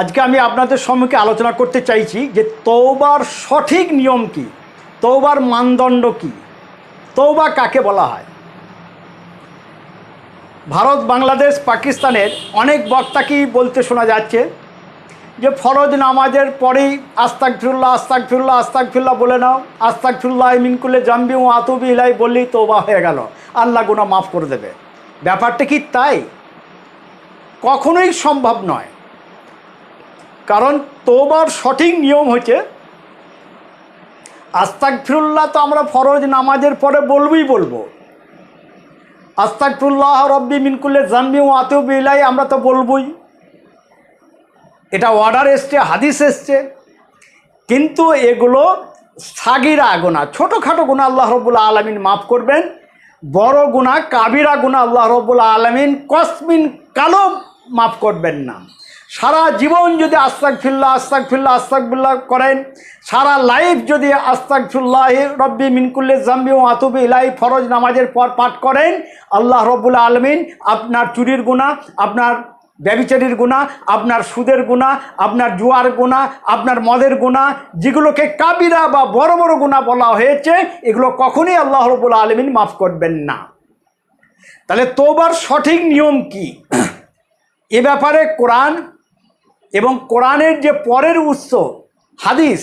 আজকে আমি আপনাদের সম্মুখে আলোচনা করতে চাইছি যে তৌবার সঠিক নিয়ম কি? তৌবার মানদণ্ড কি? তৌবা কাকে বলা হয়? ভারত, বাংলাদেশ, পাকিস্তানের অনেক বক্তাকেই বলতে শোনা যাচ্ছে যে ফরজ নামাজের পরেই আস্তাক ফিরুল্লাহ আস্তাক ফিরুল্লাহ আস্তাক ফিরুল্লাহ বলে নাও আস্তাক ফিরুল্লাহ মিনকুলে জাম্বি ও আতুবি ইলাই বললেই তোবা হয়ে গেল। আল্লাহ গুনা মাফ করে দেবে। ব্যাপারটা কি তাই? কখনোই সম্ভব নয়। কারণ তোবার সঠিক নিয়ম হচ্ছে আস্তাক ফিরুল্লাহ তো আমরা ফরজ নামাজের পরে বলবই বলব। আস্তাকফুল্লাহ রব্বি মিনকুল্লে জানবি ও আতেও ইলাই আমরা তো বলবই। এটা অর্ডার এসছে, হাদিস এসছে। কিন্তু এগুলো সাগিরা গোনা ছোটোখাটো গুণা আল্লাহ রব্বুল্লা আলমিন মাফ করবেন। বড় গুণা, কাবিরা গুণা আল্লাহ রব্বুল্লা আলমিন, কসমিন কালো মাফ করবেন না। সারা জীবন যদি আস্তাক ফিল্লা আস্তাক ফিল্লা আস্তাকফিল্লা করেন, সারা লাইফ যদি আস্তাক ফিল্লাহ রব্বি মিনকুল্লে জাম্বি ও আতুবি ইলাই ফরজ নামাজের পর পাঠ করেন, আল্লাহ রব্বুল আলমিন আপনার চুরির গুণা আপনার ব্যবিচারীর গুণা আপনার সুদের গুণা আপনার জুয়ার গুণা আপনার মদের গুণা যেগুলোকে কাবিরা বা বড় বড় গুণা বলা হয়েছে, এগুলো কখনই আল্লাহ রবুল আলমিন মাফ করবেন না। তাহলে তোবার সঠিক নিয়ম কি? এ ব্যাপারে কোরআন এবং কোরআনের যে পরের উৎস, হাদিস,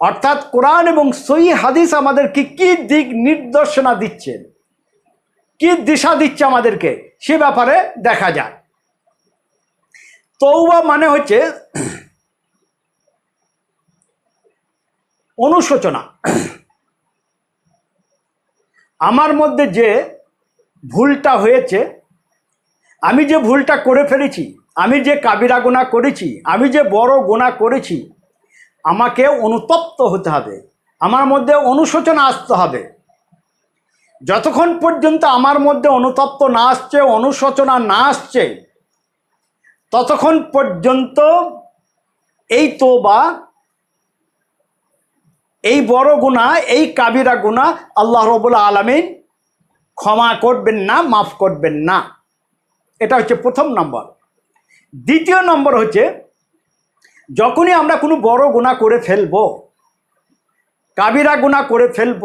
অর্থাৎ কোরআন এবং সই হাদিস আমাদেরকে কি দিক নির্দেশনা দিচ্ছেন কি দিশা দিচ্ছে আমাদেরকে? সে ব্যাপারে দেখা যায় তৌবা মানে হচ্ছে অনুশোচনা। আমার মধ্যে যে ভুলটা হয়েছে, আমি যে ভুলটা করে ফেলেছি আমি যে কাবিরা গোনা করেছি, আমি যে বড় গোনা করেছি, আমাকে অনুতপ্ত হতে হবে, আমার মধ্যে অনুশোচনা আসতে হবে। যতক্ষণ পর্যন্ত আমার মধ্যে অনুতপ্ত না আসছে, অনুশোচনা না আসছে, ততক্ষণ পর্যন্ত এই তোবা, এই বড় গুণা এই কাবিরা গুণা আল্লাহ রবুল্লা আলমিন ক্ষমা করবেন না, মাফ করবেন না। এটা হচ্ছে প্রথম নম্বর। দ্বিতীয় নম্বর হচ্ছে, যখনই আমরা কোনো বড় গুণা করে ফেলব, কাবিরা গুণা করে ফেলব,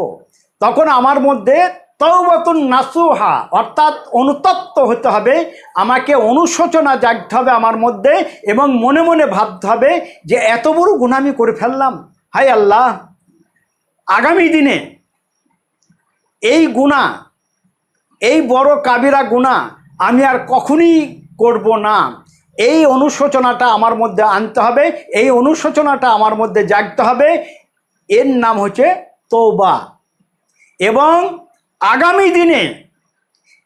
তখন আমার মধ্যে তৌবতুন নাসুহা, অর্থাৎ অনুতপ্ত হতে হবে, আমাকে অনুশোচনা জাগতে হবে আমার মধ্যে এবং মনে মনে ভাবতে হবে যে এত বড় গুণা আমি করে ফেললাম। হাই আল্লাহ! আগামী দিনে এই গুণা, এই বড় কাবিরা গুণা আমি আর কখনই করব না। এই অনুশোচনাটা আমার মধ্যে আনতে হবে, এই অনুশোচনাটা আমার মধ্যে জাগতে হবে। এর নাম হচ্ছে তৌবা এবং আগামী দিনে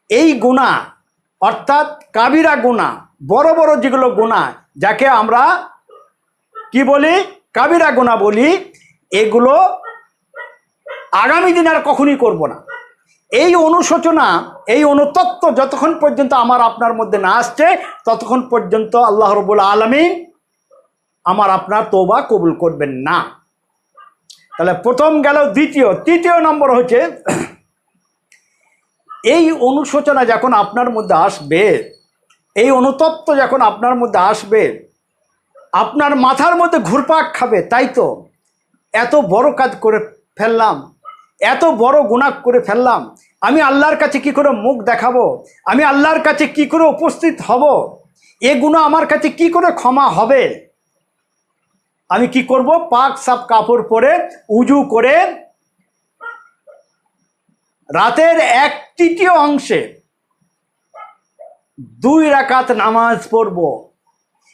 এই গুণা অর্থাৎ কাবিরা গুণা বড় বড় যেগুলো গুণা যাকে আমরা কি বলি? কাবিরা গুণা বলি, এগুলো আগামী দিন আর কখনই করব না। এই অনুশোচনা, এই অনুতত্ত্ব যতক্ষণ পর্যন্ত আমার আপনার মধ্যে না আসছে, ততক্ষণ পর্যন্ত আল্লাহ রবুল আলমিন আমার আপনার তোবা কবুল করবেন না। তাহলে প্রথম গেল দ্বিতীয়। তৃতীয় নম্বর হচ্ছে, এই অনুশোচনা যখন আপনার মধ্যে আসবে, এই অনুতপ্ত যখন আপনার মধ্যে আসবে, আপনার মাথার মধ্যে ঘুরপাক খাবে, তাই তো? এত বড় কাজ করে ফেললাম এত বড় গুণা করে ফেললাম। আমি আল্লাহর কাছে কি করে মুখ দেখাবো? আমি আল্লাহর কাছে কি করে উপস্থিত হব? এ গুণা আমার কাছে কি করে ক্ষমা হবে? আমি কি করব? পাক সাপ কাপড় পরে উজু করে রাতের এক তৃতীয় অংশে দুই রাকাত নামাজ পড়ব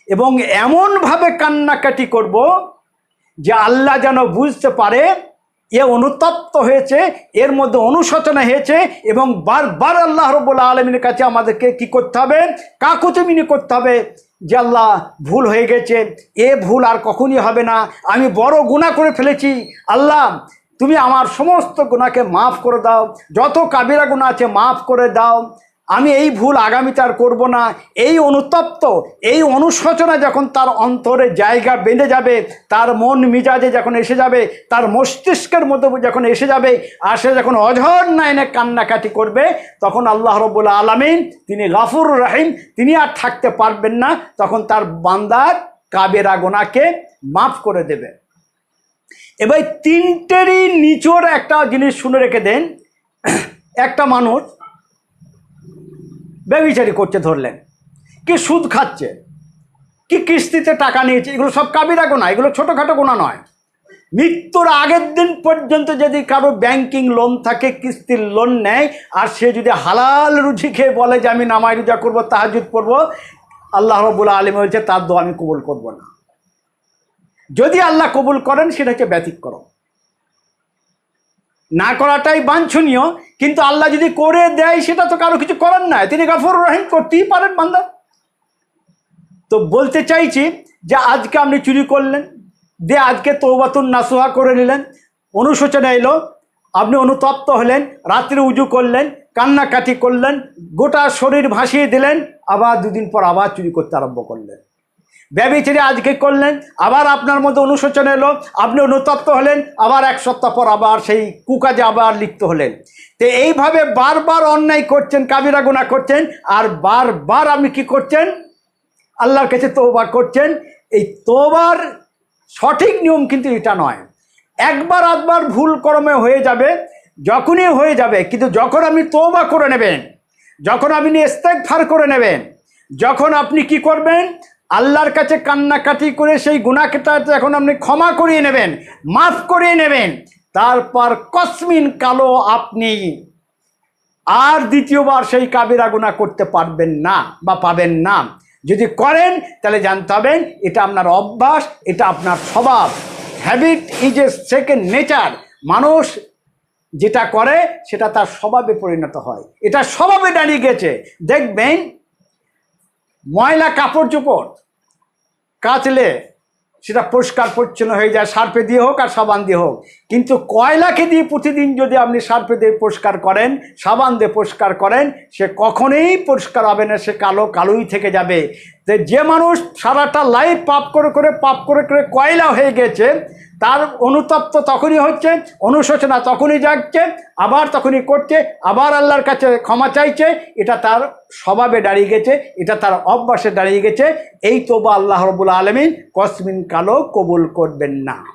এবং এমনভাবে কান্নাকাটি করব যে আল্লাহ যেন বুঝতে পারে এ অনুতপ্ত হয়েছে, এর মধ্যে অনুশোচনা হয়েছে এবং বারবার আল্লাহ রব্বুল্লা আলমিনের কাছে আমাদেরকে কি করতে হবে? কাকুচমিনি করতে হবে যে আল্লাহ ভুল হয়ে গেছে, এ ভুল আর কখনই হবে না। আমি বড় গুণা করে ফেলেছি। আল্লাহ, তুমি আমার সমস্ত গুণাকে মাফ করে দাও। যত কাবিরা গুণা আছে, মাফ করে দাও। আমি এই ভুল আগামীতে আর করব না। এই অনুতপ্ত, এই অনুশোচনা যখন তার অন্তরে জায়গা বেঁধে যাবে, তার মন মিজাজে যখন এসে যাবে, তার মস্তিষ্কের মধ্যে যখন এসে যাবে, আর সে যখন অঝর নাইনে কান্নাকাটি করবে, তখন আল্লাহ রবুল্লা আলমিন, তিনি গাফুর রাহিম, তিনি আর থাকতে পারবেন না, তখন তার বান্দার কাবেরা গোনাকে মাফ করে দেবে। এবার তিনটেরই নিচোর একটা জিনিস শুনে রেখে দেন। একটা মানুষ ব্যবিচারি করছে ধরলেন। কি সুদ খাচ্ছে? কি কিস্তিতে টাকা নিয়েছে? এগুলো সব কাবিরা গোনা, এগুলো ছোটোখাটো গোনা নয়। মৃত্যুর আগের দিন পর্যন্ত যদি কারও ব্যাংকিং লোন থাকে, কিস্তির লোন নেয়, আর সে যদি হালাল রুচি খেয়ে বলে যে, আমি নামাই রোজা করব তাহাজুদ করব, আল্লাহ রবুল আলম বলছে, তার দোয়া আমি কবুল করব না। যদি আল্লাহ কবুল করেন, সেটা হচ্ছে ব্যতিক্রম। না করাটাই বাঞ্ছনীয়, কিন্তু আল্লাহ যদি করে দেয়, সেটা তো কারও কিছু করার নাই। তিনি গাফর রহিম, করতেই পারেন বান্দা। তো বলতে চাইছি যে আজকে আপনি চুরি করলেন দিয়ে আজকে তৌবাতুন নাসুহা করে নিলেন, অনুশোচনা এলো, আপনি অনুতপ্ত হলেন, রাত্রে উজু করলেন, কান্নাকাটি করলেন, গোটা শরীর ভাসিয়ে দিলেন, আবার দুদিন পর আবার চুরি করতে আরম্ভ করলেন। ব্যবচারী আজকে করলেন? আবার আপনার মধ্যে অনুশোচন এলো, আপনি অনুতপ্ত হলেন, আবার এক সপ্তাহ পর আবার সেই কুকাজে আবার লিপ্ত হলেন। তো এইভাবে বারবার অন্যায় করছেন, কাবিরা গুণা করছেন, আর বারবার আপনি কি করছেন? আল্লাহর কাছে তোবা করছেন। এই তোবার সঠিক নিয়ম কিন্তু এটা নয়। একবার আধবার ভুল কর্মে হয়ে যাবে, যখনই হয়ে যাবে, কিন্তু যখন আপনি তোবা করে নেবেন, যখন আপনি ফার করে নেবেন, যখন আপনি কি করবেন? আল্লাহর কাছে কান্নাকাটি করে সেই গুণাকেটা এখন আপনি ক্ষমা করিয়ে নেবেন, মাফ করিয়ে নেবেন। তারপর কসমিন কালো আপনি আর দ্বিতীয়বার সেই কাবিরা গুণা করতে পারবেন না বা পাবেন না। যদি করেন, তাহলে জানতে হবেন এটা আপনার অভ্যাস, এটা আপনার স্বভাব। Habit is a second nature মানুষ যেটা করে, সেটা তার স্বভাবে পরিণত হয়। এটা স্বভাবে দাঁড়িয়ে গেছে। দেখবেন ময়লা কাপড় চোপড় কাচলে সেটা পরিষ্কার, পরিচ্ছন্ন হয়ে যায় সার্পে দিয়ে হোক আর সাবান দিয়ে হোক। কিন্তু কয়লাকে দিয়ে প্রতিদিন যদি আপনি সার্পে দিয়ে পরিষ্কার করেন, সাবান দিয়ে পরিষ্কার করেন, সে কখনোই পরিষ্কার হবে না, সে কালো কালোই থেকে যাবে। তো যে মানুষ সারাটা লাইফ পাপ করে করে, পাপ করে করে কয়লা হয়ে গেছে, তার অনুতপ্ত তখনই হচ্ছে, অনুশোচনা তখনই জাগছে, আবার তখনই করছে, আবার আল্লাহর কাছে ক্ষমা চাইছে, এটা তার স্বভাবে দাঁড়িয়ে গেছে, এটা তার অভ্যাসে দাঁড়িয়ে গেছে। এই তোবা আল্লাহ রবুল আলমিন কসমিন কালো কবুল করবেন না।